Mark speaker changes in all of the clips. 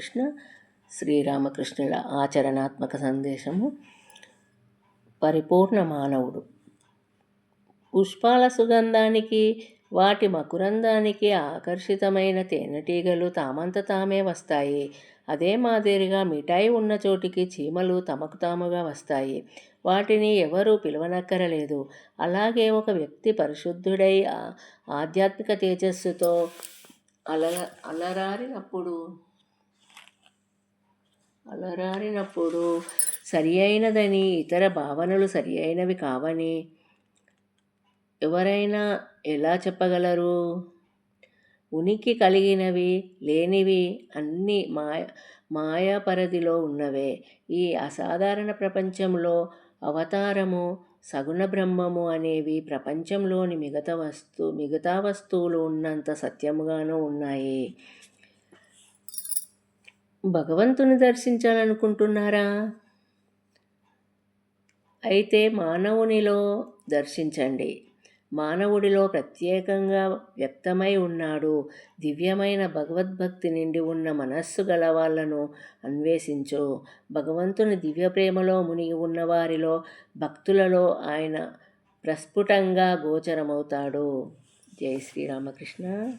Speaker 1: కృష్ణ శ్రీరామకృష్ణుల ఆచరణాత్మక సందేశము. పరిపూర్ణ మానవుడు. పుష్పాల సుగంధానికి వాటి మకురందానికి ఆకర్షితమైన తేనెటీగలు తామంత తామే వస్తాయి. అదే మాదిరిగా మిఠాయి ఉన్న చోటికి చీమలు తమకు తాముగా వస్తాయి. వాటిని ఎవరూ పిలవనక్కరలేదు. అలాగే ఒక వ్యక్తి పరిశుద్ధుడై ఆధ్యాత్మిక తేజస్సుతో అల అలరారినప్పుడు అలరారినప్పుడు సరి అయినదని ఇతర భావనలు సరి అయినవి కావని ఎవరైనా ఎలా చెప్పగలరు? ఉనికి కలిగినవి లేనివి అన్నీ మాయ మాయా పరిధిలో ఉన్నవే. ఈ అసాధారణ ప్రపంచంలో అవతారము సగుణ బ్రహ్మము అనేవి ప్రపంచంలోని మిగతా వస్తు మిగతా వస్తువులు ఉన్నంత సత్యముగాను ఉన్నాయి. భగవంతుని దర్శించాలనుకుంటున్నారా? అయితే మానవునిలో దర్శించండి. మానవుడిలో ప్రత్యేకంగా వ్యక్తమై ఉన్నాడు. దివ్యమైన భగవద్భక్తి నిండి ఉన్న మనస్సు గల వాళ్ళను అన్వేషించు. భగవంతుని దివ్య ప్రేమలో మునిగి ఉన్న వారిలో భక్తులలో ఆయన ప్రస్ఫుటంగా గోచరమవుతాడు. జై శ్రీరామకృష్ణ.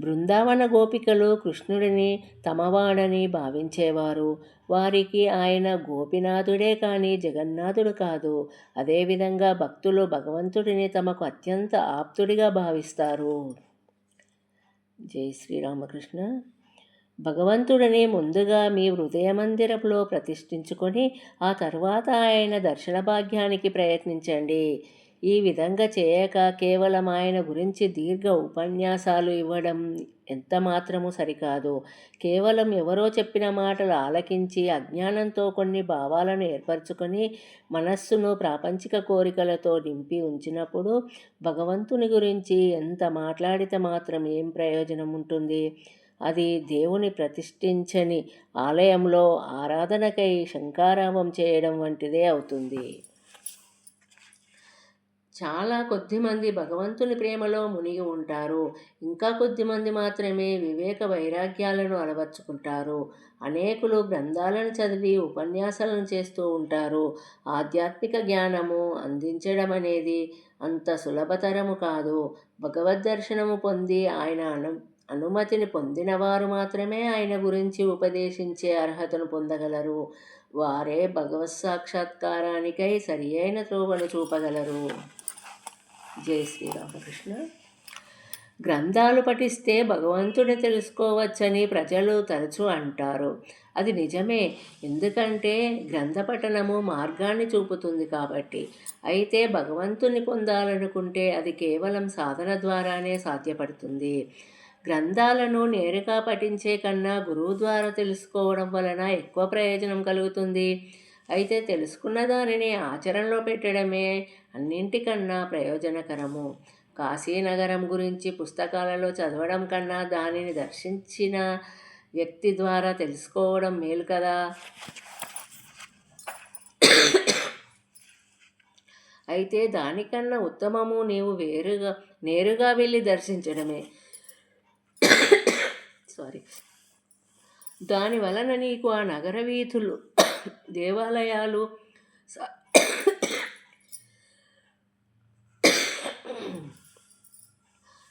Speaker 1: బృందావన గోపికలు కృష్ణుడిని తమవాడని భావించేవారు. వారికి ఆయన గోపినాథుడే కానీ జగన్నాథుడు కాదు. అదేవిధంగా భక్తులు భగవంతుడిని తమకు అత్యంత ఆప్తుడిగా భావిస్తారు. జై శ్రీరామకృష్ణ. భగవంతుడిని ముందుగా మీ హృదయ మందిరంలో ప్రతిష్ఠించుకొని ఆ తర్వాత ఆయన దర్శన భాగ్యానికి ప్రయత్నించండి. ఈ విధంగా చేయక కేవలం ఆయన గురించి దీర్ఘ ఉపన్యాసాలు ఇవ్వడం ఎంత మాత్రము సరికాదు. కేవలం ఎవరో చెప్పిన మాటలు ఆలకించి అజ్ఞానంతో కొన్ని భావాలను ఏర్పరచుకొని మనస్సును ప్రాపంచిక కోరికలతో నింపి ఉంచినప్పుడు భగవంతుని గురించి ఎంత మాట్లాడితే మాత్రం ఏం ప్రయోజనం ఉంటుంది? అది దేవుని ప్రతిష్ఠించని ఆలయంలో ఆరాధనకై శంకారామం చేయడం వంటిదే అవుతుంది. చాలా కొద్దిమంది భగవంతుని ప్రేమలో మునిగి ఉంటారు. ఇంకా కొద్దిమంది మాత్రమే వివేక వైరాగ్యాలను అలవర్చుకుంటారు. అనేకులు గ్రంథాలను చదివి ఉపన్యాసాలను చేస్తూ ఉంటారు. ఆధ్యాత్మిక జ్ఞానము అందించడం అనేది అంత సులభతరము కాదు. భగవద్ దర్శనము పొంది ఆయన అను అనుమతిని పొందినవారు మాత్రమే ఆయన గురించి ఉపదేశించే అర్హతను పొందగలరు. వారే భగవత్ సాక్షాత్కారానికై సరియైన త్రోవను చూపగలరు. జై శ్రీరామకృష్ణ. గ్రంథాలు పఠిస్తే భగవంతుని తెలుసుకోవచ్చని ప్రజలు తరచూ అంటారు. అది నిజమే. ఎందుకంటే గ్రంథ పఠనము మార్గాన్ని చూపుతుంది కాబట్టి. అయితే భగవంతుని పొందాలనుకుంటే అది కేవలం సాధన ద్వారానే సాధ్యపడుతుంది. గ్రంథాలను నేరుగా పఠించే కన్నా గురువు ద్వారా తెలుసుకోవడం వలన ఎక్కువ ప్రయోజనం కలుగుతుంది. అయితే తెలుసుకున్న దానిని ఆచరణలో పెట్టడమే అన్నింటికన్నా ప్రయోజనకరము. కాశీనగరం గురించి పుస్తకాలలో చదవడం కన్నా దానిని దర్శించిన వ్యక్తి ద్వారా తెలుసుకోవడం మేలు కదా? అయితే దానికన్నా ఉత్తమము నీవు వేరుగా నేరుగా వెళ్ళి దర్శించడమే. సారీ దాని వలన నీకు ఆ నగర వీధులు దేవాలయాలు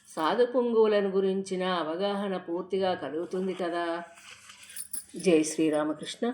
Speaker 1: సాధు పొంగువులను గురించిన అవగాహన పూర్తిగా కలుగుతుంది కదా. జై శ్రీరామకృష్ణ.